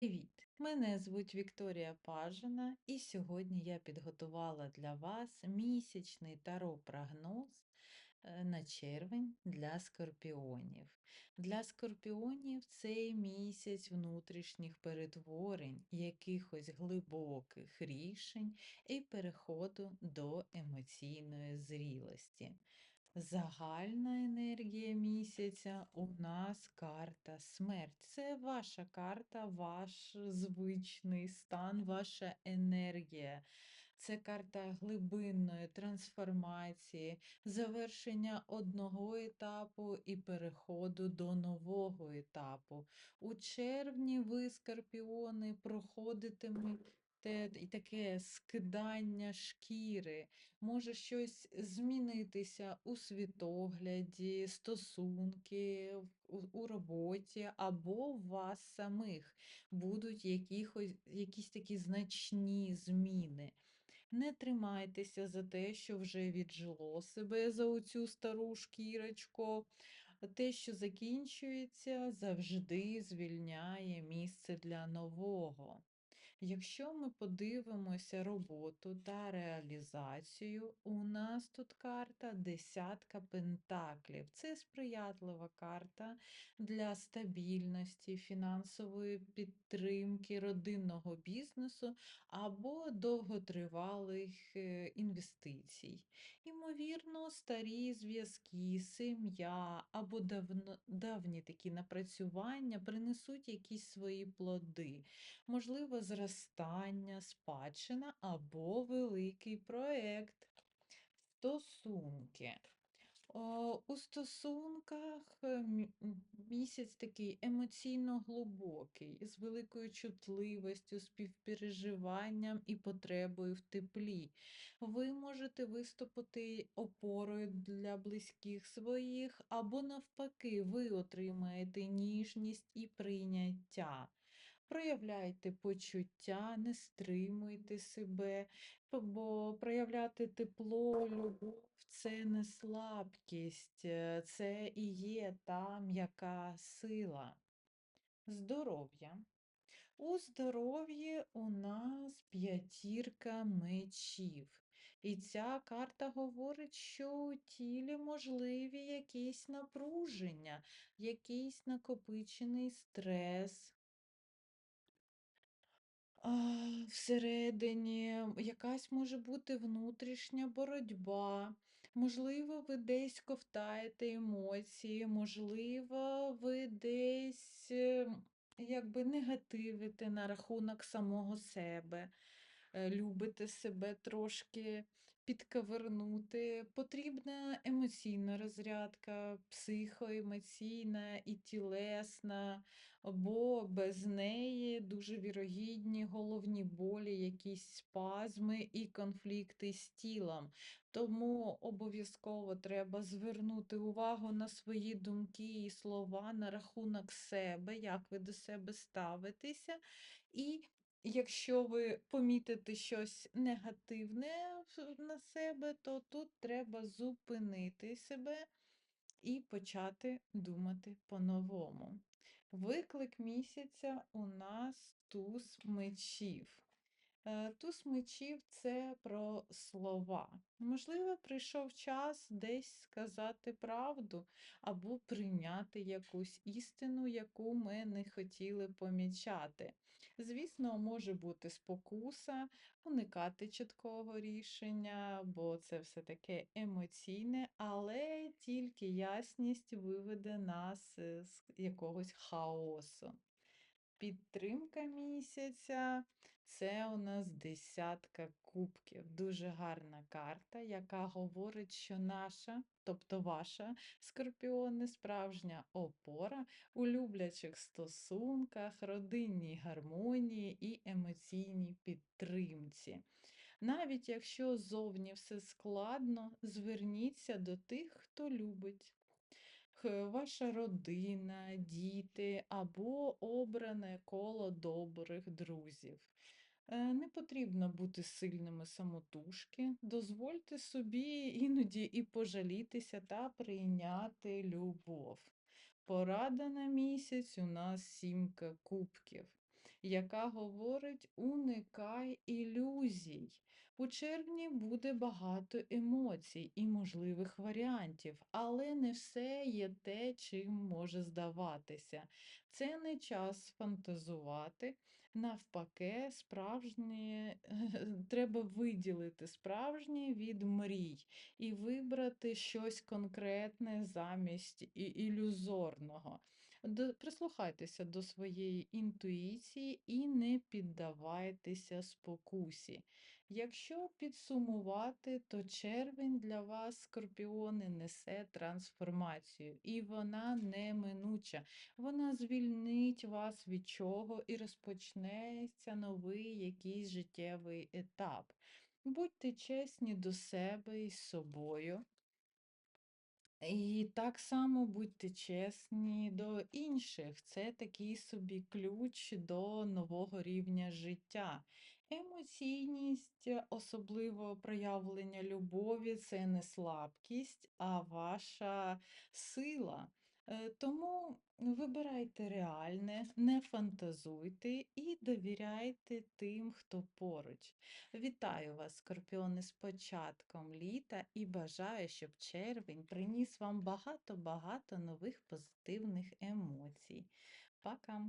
Привіт! Мене звуть Вікторія Пажина, і сьогодні я підготувала для вас місячний таро-прогноз е, на червень для скорпіонів. Для скорпіонів цей місяць внутрішніх перетворень, якихось глибоких рішень і переходу до емоційної зрілості. Загальна енергія місяця у нас карта смерть. Це ваша карта, ваш звичний стан, ваша енергія. Це карта глибинної трансформації, завершення одного етапу і переходу до нового етапу. У червні ви, скорпіони, проходитимете і таке скидання шкіри може щось змінитися у світогляді, стосунки, у, у роботі, або у вас самих будуть якихось, якісь такі значні зміни. Не тримайтеся за те, що вже віджило себе за оцю стару шкірочку. Те, що закінчується, завжди звільняє місце для нового. Якщо ми подивимося роботу та реалізацію, у нас тут карта десятка пентаклів. Це сприятлива карта для стабільності, фінансової підтримки родинного бізнесу або довготривалих е, інвестицій. Ймовірно, старі зв'язки, сім'я або давно, давні такі напрацювання принесуть якісь свої плоди можливо, зростання, спадщина або великий проєкт. Стосунки. У стосунках е, місяць такий емоційно глибокий, з великою чутливістю, співпереживанням і потребою в теплі. Ви можете виступити опорою для близьких своїх, або, навпаки, ви отримаєте ніжність і прийняття. Проявляйте почуття, не стримуйте себе, бо проявляти тепло, любов це не слабкість, е, це і є та м'яка сила. Здоров'я. У здоров'ї у нас п'ятірка мечів. І ця карта говорить, що у тілі можливі якісь напруження, якийсь накопичений стрес. Всередині якась може бути внутрішня боротьба. Можливо, ви десь ковтаєте емоції, можливо, ви десь якби негативите на рахунок самого себе, любите себе трошки підковернути. Потрібна емоційна розрядка, психоемоційна і тілесна бо без неї дуже вірогідні головні болі, якісь спазми і конфлікти з тілом. Тому обов'язково треба звернути увагу на свої думки і слова на рахунок себе, як ви до себе ставитеся. І якщо ви помітите щось негативне на себе, то тут треба зупинити себе і почати думати по-новому. Виклик місяця у нас туз мечів. Е, туз мечів це про слова. Можливо, прийшов час десь сказати правду або прийняти якусь істину, яку ми не хотіли помічати. Звісно, може бути спокуса, уникати чіткого рішення, бо це все таке емоційне, але тільки ясність виведе нас з якогось хаосу. Підтримка місяця це у нас десятка кубків. Дуже гарна карта, яка говорить, що наша, тобто ваша скорпіони, справжня опора у люблячих стосунках, родинній гармонії і емоційній підтримці. Навіть якщо зовні все складно, зверніться до тих, хто любить ваша родина, діти або обране коло добрих друзів. Е, не потрібно бути сильними самотужки, дозвольте собі іноді і пожалітися та прийняти любов. Порада на місяць у нас сімка кубків. яка говорить уникай ілюзій. У червні буде багато емоцій і можливих варіантів, але не все є те, чим може здаватися. Це не час фантазувати. Навпаки, справжнє треба виділити справжнє від мрій і вибрати щось конкретне замість ілюзорного. Прислухайтеся до своєї інтуїції і не піддавайтеся спокусі. Якщо підсумувати, то червень для вас, скорпіони, несе трансформацію, і вона неминуча. Вона звільнить вас від чого і розпочнеться новий якийсь життєвий етап. Будьте чесні до себе і з собою. І так само будьте чесні до інших. Це такий собі ключ до нового рівня життя. Емоційність, е, особливо проявлення любові, це не слабкість, а ваша сила. Е, Тому вибирайте реальне, не фантазуйте і довіряйте тим, хто поруч. Вітаю вас, скорпіони, з початком літа і бажаю, щоб червень приніс вам багато-багато нових позитивних емоцій. Пока!